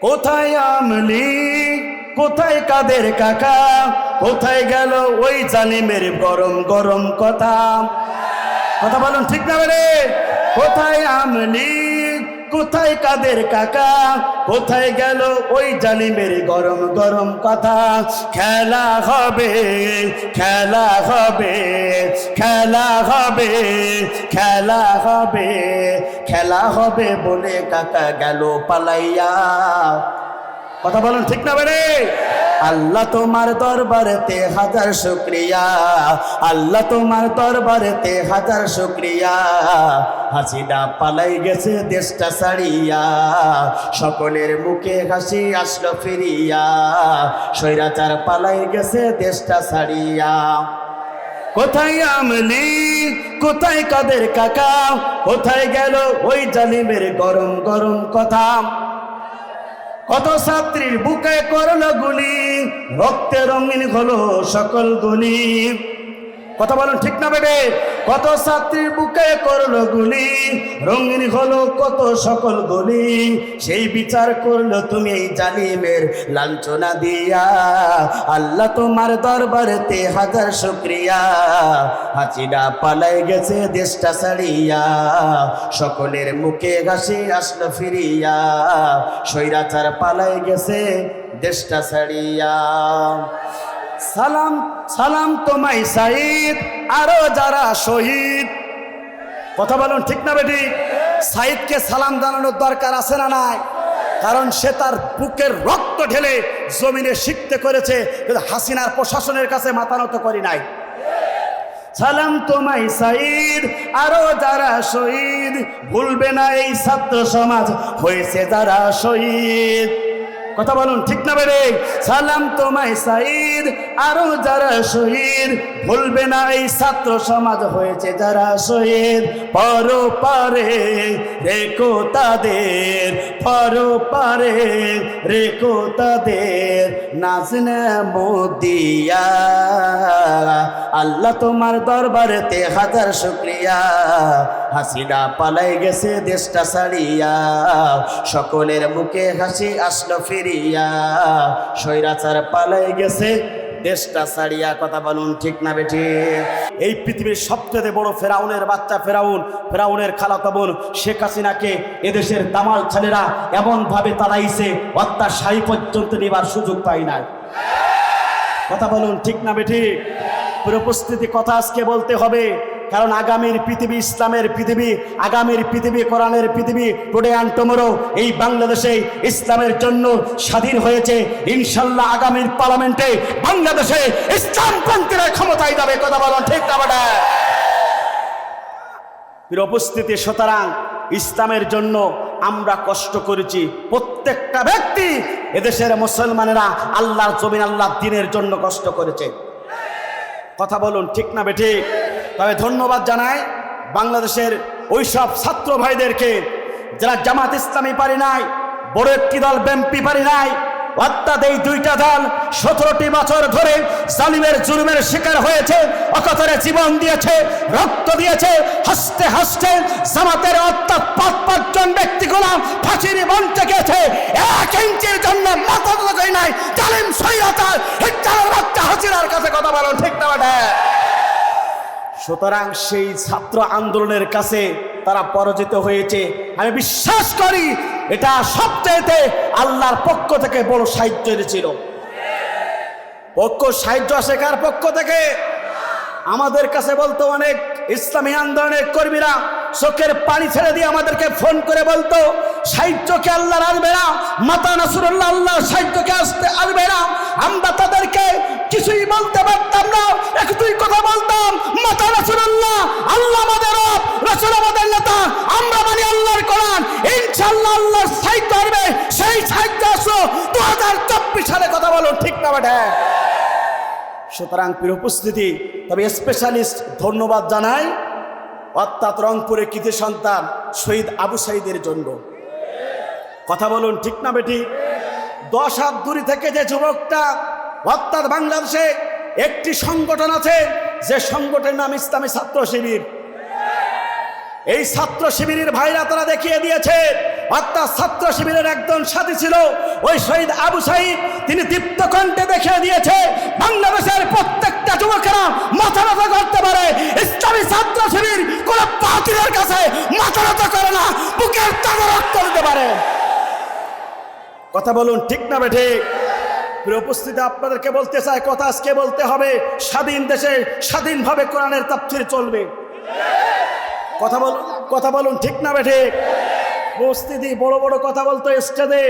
কোথায় আমলি? কোথায় কাদের কাকা? কোথায় গেল ওই জালিমের গরম গরম কথা? কথা বলুন ঠিক না বলে? কোথায় আমলি? কোথায় কাদের কাকা? কোথায় গেল ওই জালিমের গরম গরম কথা? খেলা হবে খেলা হবে খেলা হবে খেলা হবে খেলা হবে বলে কাকা গেল পালাইয়া। কথা বলুন ঠিক না বেরে আল্লাহ তোমার দরবারেতে হাজার শুক্রিয়া। আল্লাহ তোমার দরবারেতে হাজার শুক্রিয়া। হাসিনা পালাই গেছে দেশটা ছাড়িয়া। সকলের মুখে হাসি আসলো ফিরিয়া। স্বৈরাচার পালাই গেছে দেশটা ছাড়িয়া। কোথায় আমলি? কোথায় কাদের কাকা? কোথায় গেল ওই জালিমের গরম গরম কথা? কত ছাত্রীর বুকে করল গুলি রক্তে রঙিন হলো সকল গুলি। কথা বলুন ঠিক না, বেবে? কত ছাত্রীর বুকে করল গুলি, রঙিন হলো কত সকল গুলি। সেই বিচার করল তুমি এই জালিমের লাঞ্ছনা দিয়া। আল্লাহ তোমার দরবারেতে হাজার শুক্রিয়া। হাসিনা পালাই গেছে দেশটা ছাড়িয়া। সকলের মুখে ঘাসে আসলো ফিরিয়া। স্বৈরাচার পালাই গেছে দেশটা ছাড়িয়া। সালাম সালাম তোমায় সাইদ, আরও যারা শহীদ। কথা বলুন ঠিক না বেটি? সাইদকে সালাম জানানোর দরকার আছে না নাই? কারণ সে তার বুকের রক্ত ঢেলে জমিনে শিখতে করেছে, কিন্তু হাসিনার প্রশাসনের কাছে মাথা নত করি নাই। সালাম তোমায় সাইদ, আরও যারা শহীদ, ভুলবে না এই ছাত্র সমাজ, হয়েছে যারা শহীদ। কথা বলুন ঠিক না বেড়ে? সালাম তোমায় সাইদ আরও যারা শহীদ ভুলবে না এই ছাত্র সমাজ হয়েছে যারা শহীদ। পর পারে রেখো তাদের পর পারে রেখো তাদের। নাজনে মোদিয়া, আল্লাহ তোমার দরবারেতে হাজার শুক্রিয়া। হাসিনা পালাই গেছে দেশটা ছাড়িয়া, সকলের মুখে হাসি আসলো ফিরিয়া। স্বৈরাচার পালাই গেছে দেশটা ছাড়িয়া কথা বলুন, ঠিক না বেটি এই পৃথিবীর সবচেয়ে বড় ফেরাউনের বাচ্চা ফেরাউন, ফেরাউনের খালা বোন শেখ হাসিনাকে এদেশের দামাল ছেলেরা এমনভাবে তাড়াইছে অত্যার সাই পর্যন্ত নেবার সুযোগ পাই নাই। কথা বলুন, ঠিক না বেটি উপস্থিতি কথা আজকে বলতে হবে। কারণ আগামীর পৃথিবী ইসলামের পৃথিবী, আগামীর পৃথিবী, কোরআনের পৃথিবী টুডে অ্যান্ড টুমোরো এই বাংলাদেশে ইসলামের জন্য স্বাধীন হয়েছে। ইনশাল্লাহ আগামীর পার্লামেন্টে বাংলাদেশে ইসলামপন্থীরা ক্ষমতায় যাবে, কথা বলুন ঠিক না বেটা? উপস্থিতি, সুতরাং ইসলামের জন্য আমরা কষ্ট করেছি। প্রত্যেকটা ব্যক্তি এদেশের মুসলমানেরা আল্লাহর জমিন আল্লাহ দিনের জন্য কষ্ট করেছে। কথা বলুন ঠিক না বেঠিক তবে ধন্যবাদ জানাই বাংলাদেশের ওইসব ছাত্র ভাইদেরকে যারা জামাত ইসলামী পারি নাই, বড় একটি দল বেম্পি পারি নাই, অর্থাৎ এই দুইটা দল সতেরোটি বছর ধরে জালিমের জুলুমের শিকার হয়েছে অকথরে জীবন দিয়েছে, রক্ত দিয়েছে, হাসতে হাসতে জামাতের অর্থাৎ পাঁচ পাঁচজন ব্যক্তিগুলো ফাঁসির মঞ্চে গেছে এক ইঞ্চির জন্য মাথা নাই, জালিম সৈরাচার হিটলারের বাচ্চা হাসিনার কাছে কথা বলো ঠিক না সুতরাং সেই ছাত্র আন্দোলনের কাছে তারা পরাজিত হয়েছে। আমি বিশ্বাস করি এটা সবচেয়েতে আল্লাহর পক্ষ থেকে বড় সাহিত্য এনেছিল। পক্ষ সাহিত্য কার পক্ষ থেকে? আমাদের কাছে বলতো অনেক ইসলামী আন্দোলনের কর্মীরা চোখের পানি ছেড়ে দিয়ে আমাদেরকে ফোন করে বলতো সাহিত্য সাহিত্যকে আল্লাহর আসবে না, মাতা নাসুরুল্লাহ আল্লাহ সাহিত্যকে আসতে আসবে না। আমরা তাদেরকে কিছুই বলতে পারতাম না, একটুই কথা বলতাম, মাতা রাসূলুল্লাহ আল্লাহ আমাদের রাসূল আমাদের নেতা, আমরা মানি আল্লাহর কোরআন, ইনশাআল্লাহ আল্লাহর সাহিত্য আসবে, সেই সাহিত্য আসলো দু হাজার চব্বিশ সালে কথা বলো, ঠিক না বেটা? সুতরাং প্রিয় উপস্থিতি, তবে স্পেশালিস্ট ধন্যবাদ জানাই। অর্থাৎ রংপুরে কৃতি সন্তান শহীদ আবু সাইদের জন্য কথা বলুন, ঠিক না বেটি? দশ হাত দূরে থেকে যে যুবকটা, অর্থাৎ বাংলাদেশে একটি সংগঠন আছে, যে সংগঠনের নাম ইসলামী ছাত্র শিবির। এই ছাত্র শিবিরের ভাইরা তারা দেখিয়ে দিয়েছে, অর্থাৎ ছাত্র শিবিরের একজন সাথী ছিল, ওই শহীদ আবু সাইদ। তিনি দীপ্ত কণ্ঠে দেখিয়ে দিয়েছে, বাংলাদেশের প্রত্যেকটা যুবকেরা মাথা নত করতে পারে। ইসলামী ছাত্র শিবির কথা বলুন, ঠিক না বেঠে উপস্থিতি, আপনাদেরকে বলতে চাই, কথা আজকে বলতে হবে, স্বাধীন দেশে স্বাধীনভাবে কোরআনের তাপচির চলবে। কথা বল, কথা বলুন, ঠিক না বেঠে উপস্থিতি, বড় বড় কথা বলতো স্টেজে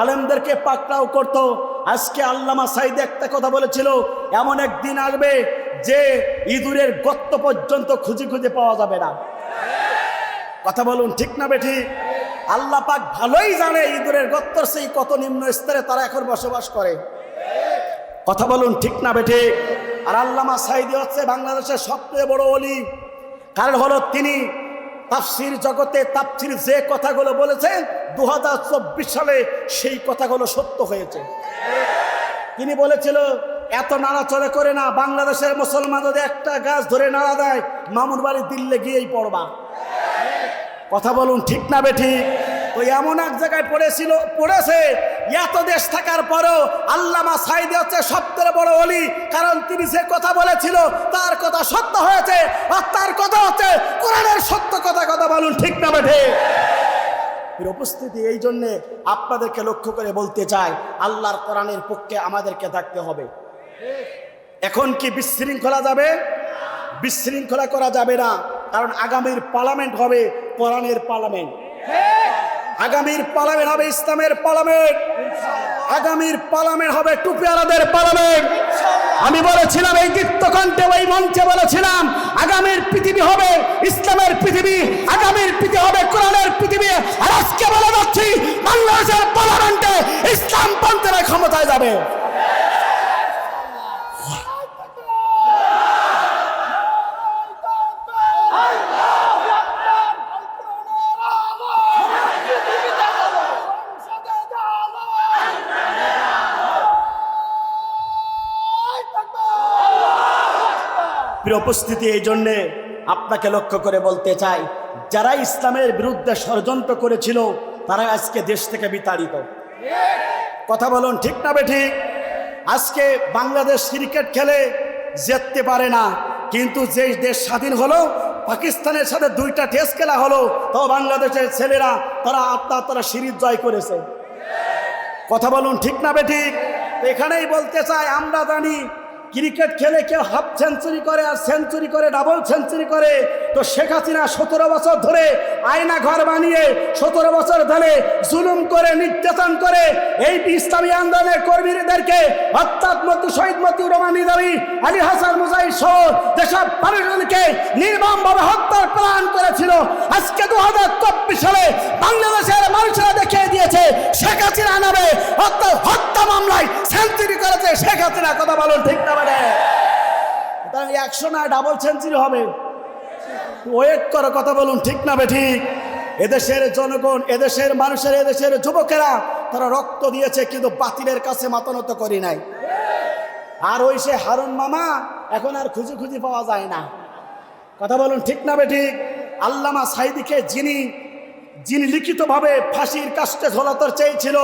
আলেমদেরকে পাকড়াও করতো। আজকে আল্লামা সাইদ একটা কথা বলেছিল, এমন একদিন আসবে যে ইঁদুরের গর্ত পর্যন্ত খুঁজে খুঁজে পাওয়া যাবে না। কথা বলুন ঠিক না বেঠি? আল্লাহ পাক ভালোই জানে ইঁদুরের গত্তর সেই কত নিম্ন স্তরে তারা এখন বসবাস করে। কথা বলুন ঠিক না বেঠে? আর আল্লামা সাইদি হচ্ছে বাংলাদেশের সবচেয়ে বড় অলি কারণ হলো তিনি তাফসির জগতে তাফসির যে কথাগুলো বলেছেন দু হাজার চব্বিশ সালে সেই কথাগুলো সত্য হয়েছে। তিনি বলেছিল, এত নাড়াচড়া করে না, বাংলাদেশের মুসলমান যদি একটা গাছ ধরে নাড়া দেয় মামুর বাড়ি দিল্লে গিয়েই পড়বা। কথা বলুন ঠিক না বেঠি তো এমন এক জায়গায় পড়েছিল, পড়েছে, এত দেশ থাকার পরও আল্লামা সাইদি হচ্ছে সবচেয়ে বড় অলি কারণ তিনি যে কথা বলেছিল, তার কথা সত্য হয়েছে, আর তার কথা হচ্ছে কোরআনের সত্য কথা কথা বলুন ঠিক না বেঠে উপস্থিতি এই জন্যে আপনাদেরকে লক্ষ্য করে বলতে চাই, আল্লাহর কোরআনের পক্ষে আমাদেরকে থাকতে হবে। এখন কি বিশৃঙ্খলা যাবে? বিশৃঙ্খলা করা যাবে না, কারণ আগামীর পার্লামেন্ট হবে কোরআনের পার্লামেন্ট। আগামীর পার্লামেন্ট হবে ইসলামের পার্লামেন্ট। আগামীর পার্লামেন্ট হবে টুপিয়ালাদের পার্লামেন্ট। আমি বলেছিলাম এই দীপ্তকণ্ঠে ওই মঞ্চে বলেছিলাম আগামীর পৃথিবী হবে ইসলামের পৃথিবী আগামীর পৃথিবী হবে কোরআনের পৃথিবী। আর আজকে বলে যাচ্ছি বাংলাদেশের পার্লামেন্টে ইসলাম পন্থেরা ক্ষমতায় যাবে। উপস্থিতি এই জন্যে আপনাকে লক্ষ্য করে বলতে চাই, যারা ইসলামের বিরুদ্ধে ষড়যন্ত্র করেছিল, তারা আজকে দেশ থেকে বিতাড়িত। কথা বলুন, ঠিক না বেঠি আজকে বাংলাদেশ ক্রিকেট খেলে জিততে পারে না, কিন্তু যে দেশ স্বাধীন হলো, পাকিস্তানের সাথে দুইটা টেস্ট খেলা হলো তো বাংলাদেশের ছেলেরা, তারা আত্মা, তারা সিরিজ জয় করেছে। কথা বলুন, ঠিক না বেঠিক এখানেই বলতে চাই, আমরা জানি ক্রিকেট খেলে কেউ হাফ সেঞ্চুরি করে আর সেঞ্চুরি করে ডাবল সেঞ্চুরি করে। তো শেখ হাসিনা সতেরো বছর ধরে আয়না ঘর বানিয়ে সতেরো বছর ধরে জুলুম করে, নির্যাতন করে এই ইসলামী আন্দোলনের কর্মীদেরকে অর্থাৎ মতি শহীদ মতিউর রহমান নিজামী আলী হাসান, মুজাহিদ সহ যেসব মানুষজনকে নির্মমভাবে হত্যার প্ল্যান করেছিল। আজকে দু হাজার চব্বিশ সালে বাংলাদেশের মানুষেরা দেখিয়ে দিয়েছে, শেখ হাসিনা নামে হত্যা মামলায় সেঞ্চুরি করেছে শেখ হাসিনা। কথা বলুন ঠিক না একশো না ডাবল সেঞ্চুরি হবে। ওয়েট করো, কথা বলুন, ঠিক না বেঠিক এদেশের জনগণ, এদেশের মানুষের, এদেশের যুবকেরা, তারা রক্ত দিয়েছে, কিন্তু বাতিলের কাছে মাতানত করি নাই। আর ওই সে হারুন মামা, এখন আর খুঁজে খুঁজে পাওয়া যায় না। কথা বলুন, ঠিক না বেঠিক আল্লামা সাইদিকে যিনি যিনি লিখিতভাবে ফাঁসির কাস্টে ঝোলাতর চেয়েছিল,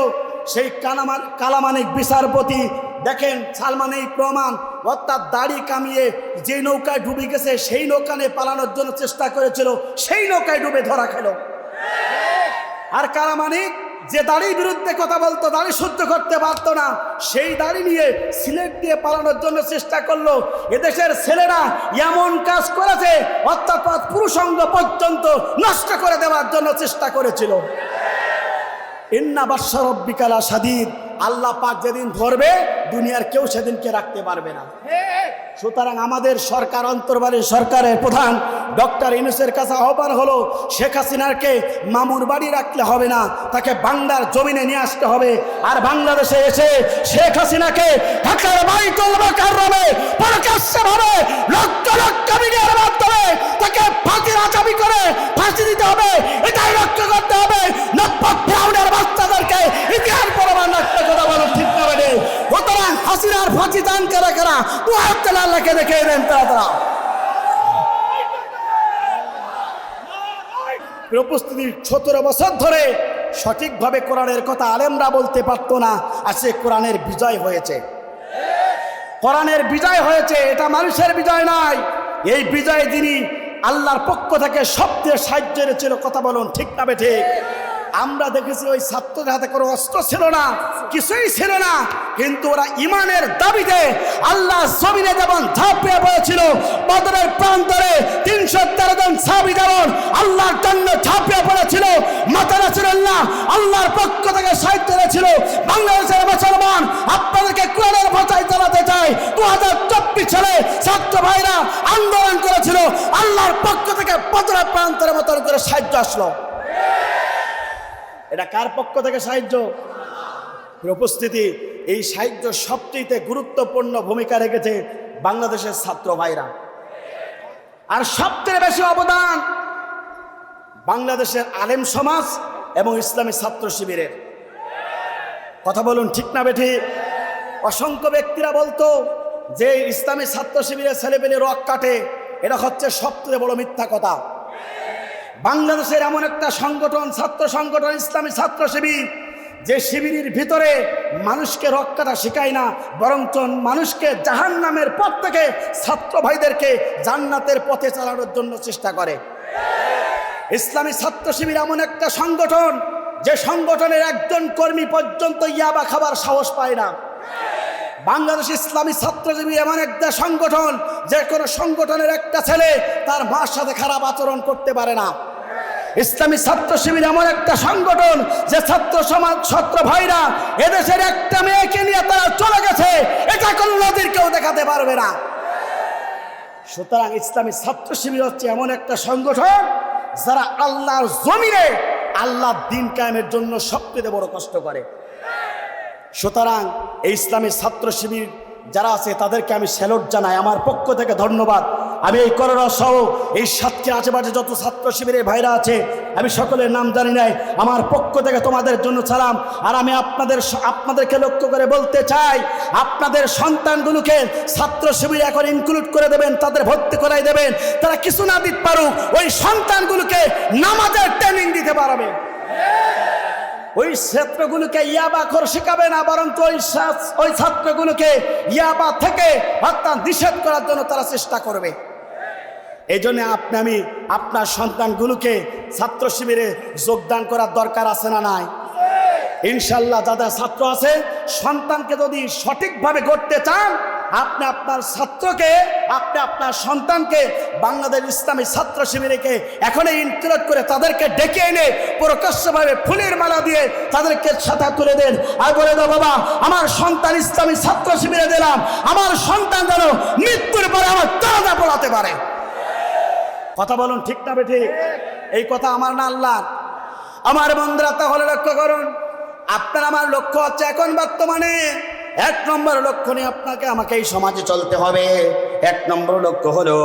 সেই কালামান কালামানিক বিচারপতি দেখেন সালমান, এই প্রমাণ, অর্থাৎ দাড়ি কামিয়ে যে নৌকায় ডুবে গেছে, সেই নৌকানে পালানোর জন্য চেষ্টা করেছিল, সেই নৌকায় ডুবে ধরা খেল। আর কালামানিক যে দাড়ির বিরুদ্ধে কথা বলতো, দাড়ি সহ্য করতে পারতো না, সেই দাড়ি নিয়ে সিলেট দিয়ে পালানোর জন্য চেষ্টা করল। এদেশের ছেলেরা এমন কাজ করেছে অর্থাৎ পুরুষঙ্গ পর্যন্ত নষ্ট করে দেওয়ার জন্য চেষ্টা করেছিল। ইন্না বাদশারব্বিকালা সাদিদ আল্লাহ পাক যেদিন ধরবে দুনিয়ার কেউ সেদিনকে রাখতে পারবে না। সুতরাং আমাদের সরকার অন্তর্বারের সরকারের প্রধান ডক্টর ইনুসের কাছে আহ্বান হলো শেখ হাসিনারকে মামুর বাড়ি রাখলে হবে না তাকে বাংলার জমিনে নিয়ে আসতে হবে। আর বাংলাদেশে এসে শেখ হাসিনাকে ঢাকার বাড়ি তুলবে কারণে প্রকাশ্যে লক্ষ লক্ষ মিডিয়ার মাধ্যমে তাকে ফাঁসির আচামি করে ফাঁসি দিতে হবে এটাই লক্ষ্য করতে হবে নব্বই ফ্রাউনের বাচ্চাদেরকে ইতিহাস প্রমাণ রাখতে কথা বলো ঠিক না বেড়ে সুতরাং ফাঁসি দান কারা কারা। দু হাত আল্লাহকে দেখে দেন তারা তারা। সতেরো বছর ধরে সঠিকভাবে কোরআনের কথা আলেমরা বলতে পারতো না, আর সে কোরআনের বিজয় হয়েছে। কোরআনের বিজয় হয়েছে, এটা মানুষের বিজয় নয়। এই বিজয় যিনি আল্লাহর পক্ষ থেকে সবচেয়ে সাহায্যের ছিল, কথা বলুন, ঠিক না বেঠে আমরা দেখেছি ওই ছাত্রদের হাতে কোনো অস্ত্র ছিল না, কিছুই ছিল না। কিন্তু ওরা ইমানের দাবিতে আল্লাহ জমিনে যেমন ঝাঁপিয়ে পড়েছিল, বদরের প্রান্তরে তিনশো তেরো জন সাবি যেমন আল্লাহর জন্য ঝাঁপিয়ে পড়েছিল মাতা রাসুল্লাহ আল্লাহর পক্ষ থেকে সাহিত্য ছিল বাংলাদেশের মুসলমান আপনাদেরকে কোরআনের ভাষায় চালাতে চাই দু হাজার চব্বিশ সালে ছাত্র ভাইরা আন্দোলন করেছিল, আল্লাহর পক্ষ থেকে বদরের প্রান্তরের মতন করে সাহায্য আসলো। এটা কার পক্ষ থেকে সাহায্য? উপস্থিতি, এই সাহায্য সবচেয়ে গুরুত্বপূর্ণ ভূমিকা রেখেছে বাংলাদেশের ছাত্র ভাইরা। আর সবচেয়ে বেশি অবদান বাংলাদেশের আলেম সমাজ এবং ইসলামী ছাত্র শিবিরের। কথা বলুন ঠিক না বেঠি? অসংখ্য ব্যক্তিরা বলতো যে ইসলামী ছাত্র শিবিরের ছেলেপেলে রক কাটে, এটা হচ্ছে সবচেয়ে বড় মিথ্যা কথা। বাংলাদেশের এমন একটা সংগঠন, ছাত্র সংগঠন, ইসলামী ছাত্র শিবির, যে শিবিরের ভিতরে মানুষকে রক্ষাটা শেখায় না, বরঞ্চ মানুষকে জাহান নামের পথ থেকে ছাত্র ভাইদেরকে জান্নাতের পথে চালানোর জন্য চেষ্টা করে। ইসলামী ছাত্র শিবির এমন একটা সংগঠন, যে সংগঠনের একজন কর্মী পর্যন্ত ইয়াবা খাবার সাহস পায় না। বাংলাদেশ ইসলামী ছাত্রজীবী এমন একটা সংগঠন, যে কোনো সংগঠনের একটা ছেলে তার মার সাথে খারাপ আচরণ করতে পারে না। ইসলামী ছাত্র শিবির এমন একটা সংগঠন যে ছাত্র সমাজ, ছাত্র ভাইরা এদেশের একটা মেয়েকে নিয়ে তারা চলে গেছে। এটা কোনো নদীর কেউ দেখাতে পারবে না। সুতরাং ইসলামী ছাত্র শিবির হচ্ছে এমন একটা সংগঠন যারা আল্লাহর জমিনে আল্লাহ দিন কায়েমের জন্য সবচেয়ে বড় কষ্ট করে। সুতরাং এই ইসলামী ছাত্র শিবির যারা আছে, তাদেরকে আমি স্যালুট জানাই। আমার পক্ষ থেকে ধন্যবাদ। আমি এই করোনা সহ এই সাতক্ষীর আশেপাশে যত ছাত্র শিবিরের ভাইরা আছে, আমি সকলের নাম জানি নাই। আমার পক্ষ থেকে তোমাদের জন্য সালাম। আর আমি আপনাদের আপনাদেরকে লক্ষ্য করে বলতে চাই, আপনাদের সন্তানগুলোকে ছাত্র শিবিরে এখন ইনক্লুড করে দেবেন, তাদের ভর্তি করাই দেবেন। তারা কিছু না দিতে পারুক, ওই সন্তানগুলোকে নামাজের ট্রেনিং দিতে পারবে। ওই ছাত্রগুলোকে ইয়াবা করে শেখাবে না বরং ওই ওই ছাত্রগুলোকে ইয়াবা থেকে অর্থাৎ নিষেধ করার জন্য তারা চেষ্টা করবে। এই জন্য আপনি, আমি আপনার সন্তানগুলোকে ছাত্র শিবিরে যোগদান করার দরকার আছে না নাই? ইনশাল্লাহ যাদের ছাত্র আছে, সন্তানকে যদি সঠিকভাবে গড়তে চান, আপনি আপনার ছাত্রকে, আপনি আপনার সন্তানকে বাংলাদেশ ইসলামী ছাত্র শিবিরেকে এখনই ইনক্লুড করে তাদেরকে ডেকে এনে প্রকাশ্যভাবে ফুলের মালা দিয়ে তাদেরকে সাথে তুলে দেন। আর বলে দাও, বাবা, আমার সন্তান ইসলামী ছাত্র শিবিরে দিলাম। আমার সন্তান যেন মৃত্যুর পরে আমার তারা পড়াতে পারে। কথা বলুন ঠিক না বেঠি এই কথা আমার না আল্লাহ আমার বন্ধুরা তাহলে লক্ষ্য করুন। আপনার আমার লক্ষ্য হচ্ছে এখন বর্তমানে। এক নম্বর লক্ষ্য নিয়ে আপনাকে আমাকে এই সমাজে চলতে হবে। এক নম্বর লক্ষ্য হলো,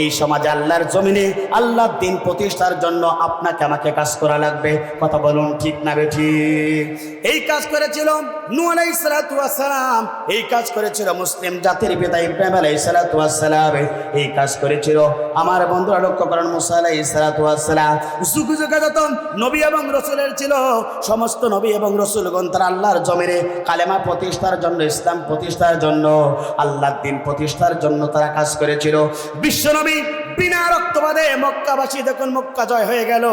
এই সমাজে আল্লাহর জমিনে আল্লাহর দিন প্রতিষ্ঠার জন্য আপনাকে আমাকে কাজ করা লাগবে। কথা বলুন ঠিক না বেঠি এই কাজ করেছিল এই কাজ করেছিল মুসলিম জাতির পিতা ইব্রাহিম আলাইহিস সালাতু ওয়াস সালাম এই কাজ করেছিল আমার বন্ধুরা লক্ষ্য করেন মুসা সালাম যুগে যত নবী এবং রসুলের ছিল, সমস্ত নবী এবং রসুলগণ তারা আল্লাহর জমিনে কালেমা প্রতিষ্ঠার জন্য, ইসলাম প্রতিষ্ঠার জন্য, আল্লাহর দিন প্রতিষ্ঠার জন্য তারা কাজ করেছিল। বিশ্বনবী বিনা রক্তবাদে মক্কাবাসী যখন মক্কা জয় হয়ে গেল,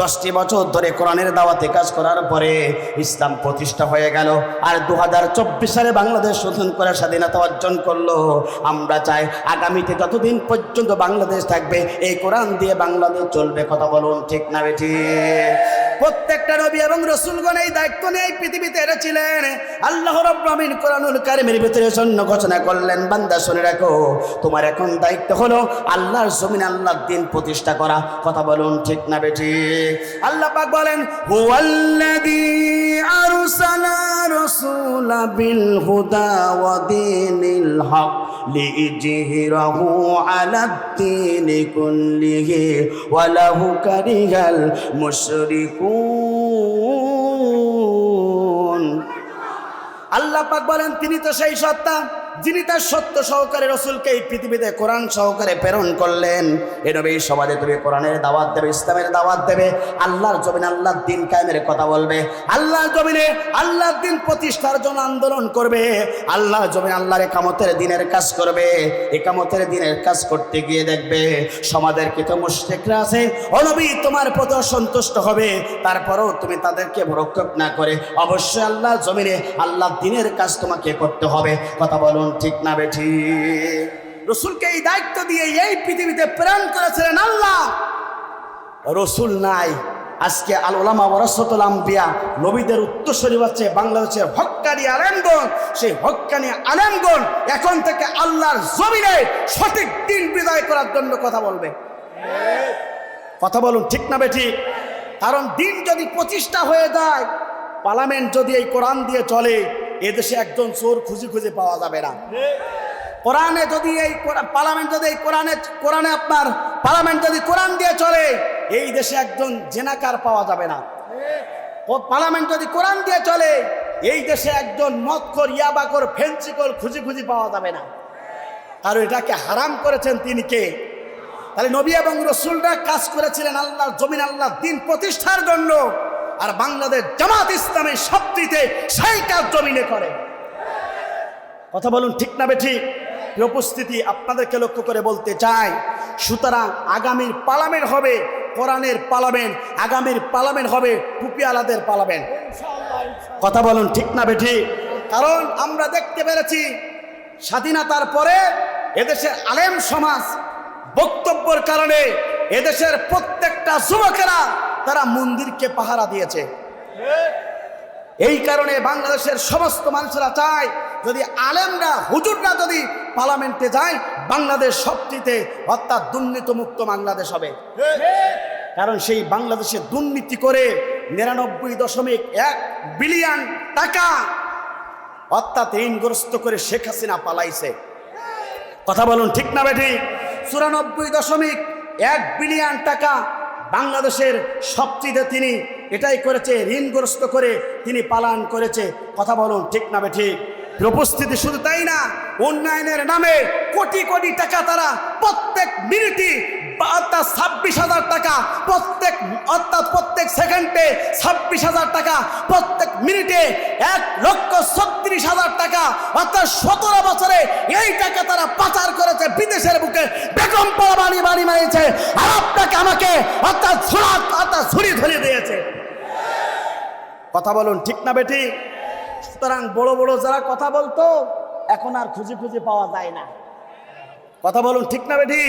দশটি বছর ধরে কোরআনের দাওয়াতে কাজ করার পরে ইসলাম প্রতিষ্ঠা হয়ে গেল। আর দু হাজার চব্বিশ সালে বাংলাদেশ শোধন করে স্বাধীনতা অর্জন করল। আমরা চাই আগামীতে যতদিন পর্যন্ত বাংলাদেশ থাকবে, এই কোরআন দিয়ে বাংলাদেশ চলবে। কথা বলুন ঠিক না বেঠি? প্রত্যেকটা নবী এবং রসুলগণ এই দায়িত্ব নিয়ে এই পৃথিবীতে এনেছিলেন আল্লাহ রব্রামিন কোরআনুল কারিমের ভিতরে জন্য ঘোষণা করলেন, বান্দা শুনে রাখো, তোমার এখন দায়িত্ব হলো আল্লাহর জমিন আল্লাহর দিন প্রতিষ্ঠা করা। কথা বলুন ঠিক না বেটি আল্লাহ পাক বলেন আরসালা রাসূলা বিল হুদা ওয়া দীনিল হক। লিইজহিরাহু আলাদ দীনি কুল্লিহি ওয়া লাহু কারিহাল আল্লাহ পাক বলেন তিনি তো সেই সত্তা। যিনি তার সত্য সহকারে রসুলকে এই পৃথিবীতে কোরআন সহকারে প্রেরণ করলেন, এ নবী সমাজে তুমি কোরআনের দাওয়াত দেবে, ইসলামের দাওয়াত দেবে, আল্লাহর জমিনে আল্লাহর দিন কায়েমের কথা বলবে, আল্লাহর জমিনে আল্লাহর দিন প্রতিষ্ঠার জন্য আন্দোলন করবে, আল্লাহর জমিনে আল্লাহর একামতের দিনের কাজ করবে, একামতের দিনের কাজ করতে গিয়ে দেখবে সমাজের কিছু মুশ্রিকরা আছে অনবী তোমার প্রতি সন্তুষ্ট হবে, তারপরেও তুমি তাদেরকে রক্ষক না করে, অবশ্যই আল্লাহ জমিনে আল্লাহ দিনের কাজ তোমাকে করতে হবে, কথা বলুন। ঠিক না বেঠি। রসুলকে এই দায়িত্ব দিয়ে এই পৃথিবীতে প্রেরণ করেছিলেন আল্লাহ। রসুল নাই। আজকে আল ওলামা ওরসতুল আম্বিয়া নবীদের উত্তরসরি হচ্ছে বাংলাদেশের হক্কানি আলেমগণ। সেই হক্কানি আলেমগণ এখন থেকে আল্লাহর জমিনে সঠিক দিন বিদায় করার জন্য কথা বলবে। কথা বলুন, ঠিক না বেঠি? কারণ দিন যদি প্রতিষ্ঠা হয়ে যায়, পার্লামেন্ট যদি এই কোরআন দিয়ে চলে এদেশে একজন চোর খুঁজে খুঁজে পাওয়া যাবে না। কোরআনে যদি এই পার্লামেন্ট যদি এই কোরআনে কোরআনে আপনার পার্লামেন্ট যদি কোরআন দিয়ে চলে, এই দেশে একজন জেনাকার পাওয়া যাবে না। পার্লামেন্ট যদি কোরআন দিয়ে চলে, এই দেশে একজন মদখর ইয়াবাকর ফেন্সিকর খুঁজি খুঁজি পাওয়া যাবে না। কারণ এটাকে হারাম করেছেন তিনি কে? তাহলে নবী এবং রসুলরা কাজ করেছিলেন আল্লাহর জমিন আল্লাহ দিন প্রতিষ্ঠার জন্য। আর বাংলাদেশ জামাত ইসলামের সবটিতে সেই কাজ জমিনে করে। কথা বলুন ঠিক না এই উপস্থিতি আপনাদেরকে লক্ষ্য করে বলতে চাই সুতরাং আগামীর পার্লামেন্ট হবে কোরআনের পার্লামেন্ট আগামীর পার্লামেন্ট হবে টুপিওয়ালাদের পার্লামেন্ট কথা বলুন ঠিক না বেঠি? কারণ আমরা দেখতে পেরেছি স্বাধীনতার পরে এদেশের আলেম সমাজ বক্তব্যের কারণে এদেশের প্রত্যেকটা যুবকেরা তারা মন্দিরকে পাহারা দিয়েছে। এই কারণে বাংলাদেশের সমস্ত মানুষেরা চায়, যদি আলেমরা, হুজুররা যদি পার্লামেন্টে যায়, বাংলাদেশ সবটিতে অর্থাৎ দুর্নীতিমুক্ত বাংলাদেশ হবে। কারণ সেই বাংলাদেশে দুর্নীতি করে নিরানব্বই দশমিক এক বিলিয়ন টাকা অর্থাৎ ঋণগ্রস্ত করে শেখ হাসিনা পালাইছে। কথা বলুন ঠিক না বেঠি চুরানব্বই দশমিক এক বিলিয়ন টাকা বাংলাদেশের সবচেয়ে তিনি এটাই করেছে, ঋণগ্রস্ত করে তিনি পালন করেছে। কথা বলুন, ঠিক না ঠিক? উপস্থিতি শুধু তাই না, উন্নয়নের নামে কোটি কোটি টাকা তারা প্রত্যেক মিনিটই ছাব্বিশ হাজার টাকা প্রত্যেক, অর্থাৎ প্রত্যেক সেকেন্ডে ছাব্বিশ হাজার টাকা, প্রত্যেক মিনিটে এক লক্ষ ছত্রিশ হাজার টাকা। অর্থাৎ সতেরো বছরে এই টাকা তারা পাচার করেছে, বিদেশের বুকে বেগম পাড়া বাড়ি বাড়ি মারিয়েছে আর আপনাকে আমাকে, অর্থাৎ ছোড়া অর্থাৎ ছুরি ধরে দিয়েছে। কথা বলুন, ঠিক না বেটি সুতরাং বড় বড় যারা কথা বলতো, এখন আর খুঁজে খুঁজে পাওয়া যায় না। কথা বলুন, ঠিক না বেঠি?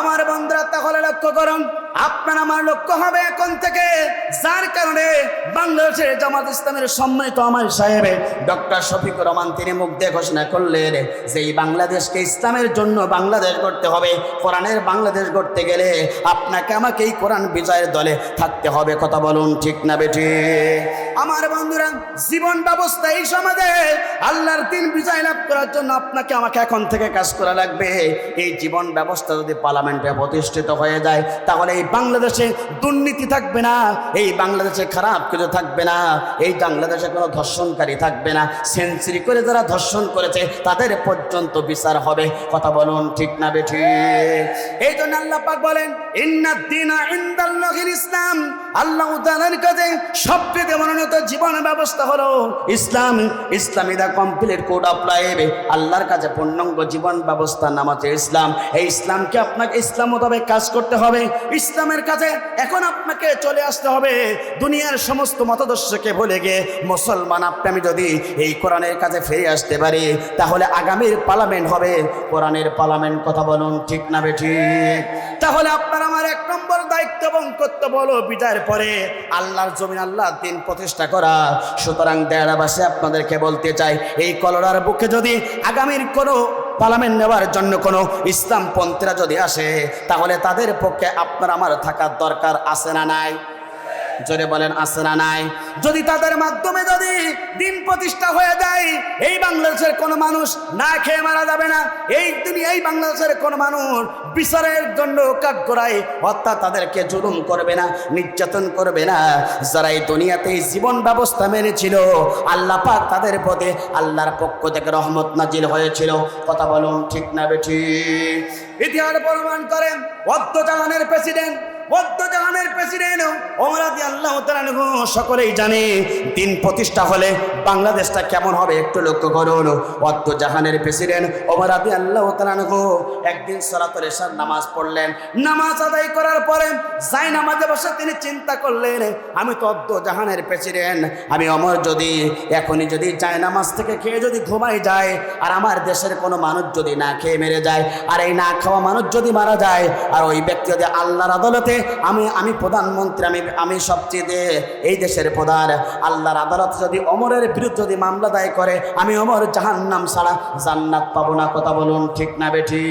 আমার বন্ধুরা, তাহলে লক্ষ্য করুন, আপনার আমার লক্ষ্য হবে এখন থেকে। যার কারণে বাংলাদেশের জামাত ইসলামের সম্মানিত আমার সাহেব, ডক্টর শফিকুর রহমান, তিনি মুখ দিয়ে ঘোষণা করলেন যে এই বাংলাদেশকে ইসলামের জন্য বাংলাদেশ গড়তে হবে, কোরআনের বাংলাদেশ গড়তে গেলে আপনাকে আমাকে এই কোরআন বিজয়ের দলে থাকতে হবে। কথা বলুন, ঠিক না বেঠি? আমার বন্ধুরা, জীবন ব্যবস্থা এই সমাজে আল্লাহর দিন বিজয় লাভ করার জন্য আপনাকে আমাকে এখন থেকে কাজ করা লাগবে। এই জীবন ব্যবস্থা যদি পার্লামেন্টে প্রতিষ্ঠিত হয়ে যায়, তাহলে এই বাংলাদেশে দুর্নীতি থাকবে না, এই বাংলাদেশে খারাপ কিছু থাকবে না, এই বাংলাদেশে কোনো ধর্ষণকারী থাকবে না। সেঞ্চুরি করে যারা ধর্ষণ করেছে, তাদের পর্যন্ত বিচার হবে। কথা বলুন ঠিক না বেঠি এই জন্য আল্লাহ পাক বলেন ইন্না দিনা ইন্দাল্লাহিল ইসলাম। আল্লাহ তাআলার কাছে সবচেয়ে মনোনীত জীবন ব্যবস্থা হলো ইসলাম। ইসলামী the complete code of life আল্লাহর কাছে পূর্ণাঙ্গ জীবন ব্যবস্থা নাম হচ্ছে ইসলাম। এই ইসলামকে আপনাকে ইসলাম মোতাবেক কাজ করতে হবে। ইসলামের কাছে এখন আপনাকে চলে আসতে হবে। দুনিয়ার সমস্ত মতাদর্শকে ভুলে গিয়ে মুসলমান আপনি আমি যদি এই কোরআনের কাছে ফিরে আসতে পারি, তাহলে আগামীর পার্লামেন্ট হবে। কোরআনের পার্লামেন্ট কথা বলুন ঠিক না বেঠিক তাহলে আপনার আমার এক নম্বর দায়িত্ব এবং কর্তব্য হলো বিদায়ের পরে আল্লাহর জমিন আল্লাহ দিন প্রতিষ্ঠা করা। সুতরাং দেড়াবাসে আপনাদেরকে বলতে চাই, এই কলরার বুকে যদি আগামীর কোনো পার্লামেন্ট নেওয়ার জন্য কোনো ইসলাম পন্থীরা যদি আসে, তাহলে তাদের পক্ষে আপনার, আমার থাকার দরকার আছে না নাই? জোরে বলেন না নাই? যদি তাদের মাধ্যমে যদি দিন প্রতিষ্ঠা হয়ে যায়, এই বাংলাদেশের কোনো মানুষ না খেয়ে মারা যাবে না। এই দুনিয়া, এই বাংলাদেশের কোনো মানুষ বিচারের জন্য কাঠগড়ায় হত্যা তাদেরকে জুলুম করবে না, নির্যাতন করবে না। যারা এই দুনিয়াতে জীবন ব্যবস্থা মেনেছিল, আল্লাহ পাক তাদের পদে আল্লাহর পক্ষ থেকে রহমত নাজিল হয়েছিল। কথা বলুন, ঠিক না বেঠি? ইতিহাস প্রমাণ করেন অদ্যজাহানের প্রেসিডেন্ট জাহানের প্রেসিডেন্ট ওমরাদি আল্লাহ তালানহু সকলেই জানে দিন প্রতিষ্ঠা হলে বাংলাদেশটা কেমন হবে একটু লক্ষ্য করুন। জাহানের প্রেসিডেন্ট ওমরাদি আল্লাহ তালানহু একদিন সরাতর এসার নামাজ পড়লেন। নামাজ আদায় করার পরে যাই নামাজে বসে তিনি চিন্তা করলেন, আমি তো জাহানের প্রেসিডেন্ট আমি অমর যদি, এখনই যদি যায় নামাজ থেকে খেয়ে যদি ঘুমাই যায়, আর আমার দেশের কোনো মানুষ যদি না খেয়ে মেরে যায়, আর এই না খাওয়া মানুষ যদি মারা যায়, আর ওই ব্যক্তি যদি আল্লাহর আদালতে আমি আমি প্রধানমন্ত্রী, আমি আমি সবচেয়ে এই দেশের প্রধান। আল্লাহর আদালত যদি অমরের বিরুদ্ধে যদি মামলা দায় করে, আমি অমর জাহান্নাম ছাড়া জান্নাত পাবো না। কথা বলুন ঠিক না বেঠি?